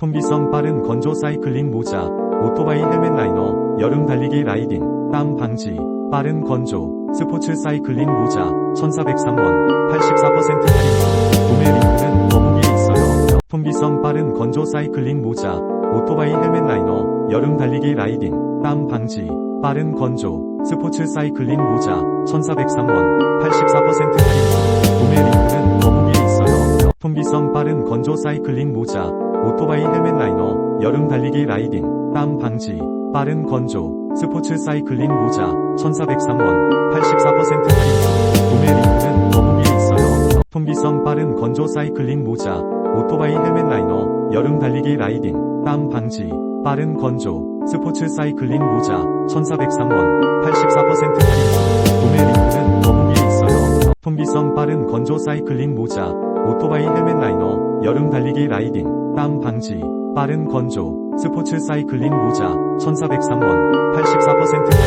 통기성 빠른 건조 사이클링 모자, 오토바이 헬멧 라이너, 여름 달리기 라이딩, 땀 방지, 빠른 건조, 스포츠 사이클링 모자, 1403원, 84% 할인. 구매 링크는 더보기에 있어요. 통기성 빠른 건조 사이클링 모자, 오토바이 헬멧 라이너, 여름 달리기 라이딩, 땀 방지, 빠른 건조, 스포츠 사이클링 모자, 1403원, 84% 할인. 구매 링크는 더보기에 있어요. 통기성 빠른 건조 사이클링 모자, 오토바이 헬멧 라이너, 여름 달리기 라이딩, 땀 방지, 빠른 건조, 스포츠 사이클링 모자, 1403원, 84% 할인. 구매 링크는 더보기에 있어요. 통기성 빠른 건조 사이클링 모자, 오토바이 헬멧 라이너, 여름 달리기 라이딩, 땀 방지, 빠른 건조, 스포츠 사이클링 모자, 1403원, 84% 할인. 건조 사이클링 모자, 오토바이 헬멧 라이너, 여름 달리기 라이딩, 땀 방지, 빠른 건조, 스포츠 사이클링 모자, 1403원, 84% 할인.